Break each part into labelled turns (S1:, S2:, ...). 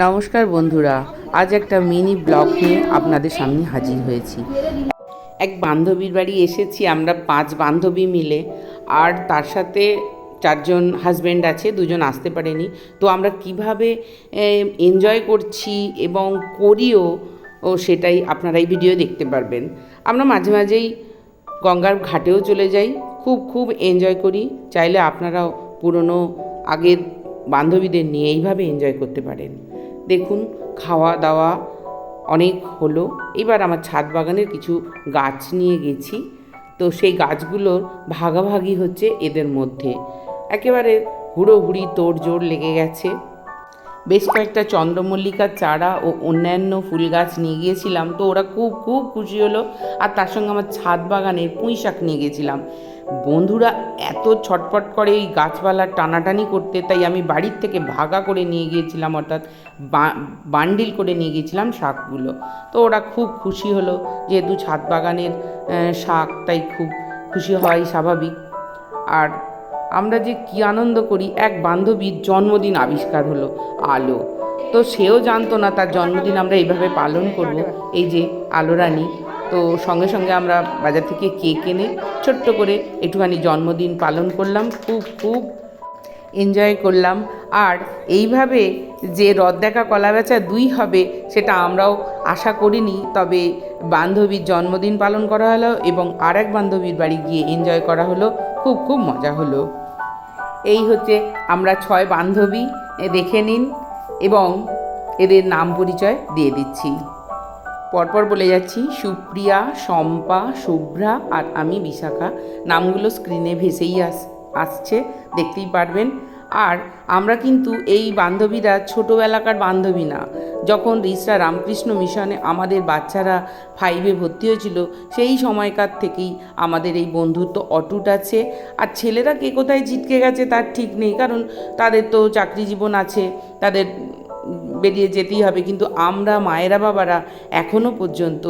S1: নমস্কার বন্ধুরা, আজ একটা মিনি ব্লগ নিয়ে আপনাদের সামনে হাজির হয়েছি। এক বান্ধবীর বাড়ি এসেছি, আমরা পাঁচ বান্ধবী মিলে, আর তার সাথে চারজন হাজব্যান্ড আছে, দুজন আসতে পারেনি। তো আমরা কীভাবে এনজয় করছি এবং করিও, ও, সেটাই আপনারা এই ভিডিও দেখতে পারবেন। আমরা মাঝে মাঝেই গঙ্গার ঘাটেও চলে যাই, খুব খুব এনজয় করি। চাইলে আপনারাও পুরনো আগের বান্ধবীদের নিয়ে এইভাবে এনজয় করতে পারেন। দেখুন খাওয়া দাওয়া অনেক হলো। এবার আমার ছাদ বাগানের কিছু গাছ নিয়ে গেছি। তো সেই গাছগুলোর ভাগাভাগি হচ্ছে এদের মধ্যে। একেবারে হুড়োহুড়ি তোড়জোড় লেগে গেছে। বেশ কয়েকটা চন্দ্রমল্লিকার চারা ও অন্যান্য ফুল গাছ নিয়ে গিয়েছিলাম। তো ওরা খুব খুব খুশি হলো। আর তার সঙ্গে আমার ছাদ বাগানের পুঁই শাক নিয়ে গেছিলাম বন্ধুরা এত ছটপট করে এই গাছপালার টানাটানি করতে, তাই আমি বাড়ির থেকে ভাগা করে নিয়ে গিয়েছিলাম, অর্থাৎ বান্ডিল করে নিয়ে গিয়েছিলাম শাকগুলো। তো ওরা খুব খুশি হলো, যেহেতু ছাদ বাগানের শাক তাই খুব খুশি হয় স্বাভাবিক। আর আমরা যে কি আনন্দ করি, এক বান্ধবীর জন্মদিন আবিষ্কার হলো, আলো। তো সেও জানতো না তার জন্মদিন আমরা এইভাবে পালন করব, এই যে আলো রানী। তো সঙ্গে সঙ্গে আমরা বাজার থেকে কেক এনে ছোট্ট করে একটুখানি জন্মদিন পালন করলাম, খুব খুব এনজয় করলাম। আর এইভাবে যে রদ দেখা কলা বেচা দুই হবে, সেটা আমরাও আশা করিনি, তবে বান্ধবীর জন্মদিন পালন করা হলো এবং আর এক বান্ধবীর বাড়ি গিয়ে এনজয় করা হলো, খুব খুব মজা হলো। এই হচ্ছে আমরা ছয় বান্ধবী দেখে নিন এবং এদের নাম পরিচয় দিয়ে দিচ্ছি। পরপর বলে যাচ্ছি, সুপ্রিয়া, শম্পা, শুভ্রা আর আমি, বিশাখা। নামগুলো স্ক্রিনে ভেসেই আস, আসছে, দেখতেই পারবেন। আর আমরা কিন্তু এই বান্ধবীরা ছোটোবেলাকার বান্ধবী না। যখন রিসরা রামকৃষ্ণ মিশনে আমাদের বাচ্চারা ফাইভে ভর্তি হয়েছিল, সেই সময়কার থেকেই আমাদের এই বন্ধুত্ব অটুট আছে। আর ছেলেরা কে কোথায় জিতকে গেছে তার ঠিক নেই, কারণ তাদের তো চাকরি জীবন আছে, তাদের বেরিয়ে যেতেই হবে। কিন্তু আমরা মায়েরা বাবারা এখনও পর্যন্ত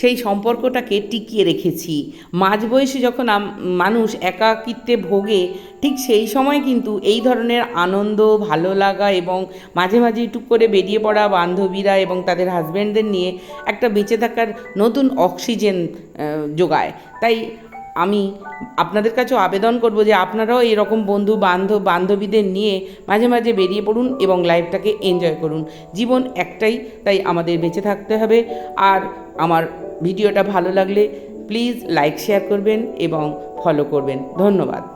S1: সেই সম্পর্কটাকে টিকিয়ে রেখেছি। মাঝ বয়সে যখন মানুষ একাকিত্বে ভোগে, ঠিক সেই সময় কিন্তু এই ধরনের আনন্দ, ভালো লাগা এবং মাঝে মাঝে টুক করে বেরিয়ে পড়া বান্ধবীরা এবং তাদের হাজব্যান্ডদের নিয়ে একটা বেঁচে থাকার নতুন অক্সিজেন যোগায়। তাই আমি আপনাদের কাছেও আবেদন করব যে আপনারাও এরকম বন্ধু বান্ধব, বান্ধবীদের নিয়ে মাঝে মাঝে বেরিয়ে পড়ুন এবং লাইফটাকে এনজয় করুন। জীবন একটাই, তাই আমাদের বেঁচে থাকতে হবে। আর আমার ভিডিওটা ভালো লাগলে প্লিজ লাইক শেয়ার করবেন এবং ফলো করবেন। ধন্যবাদ।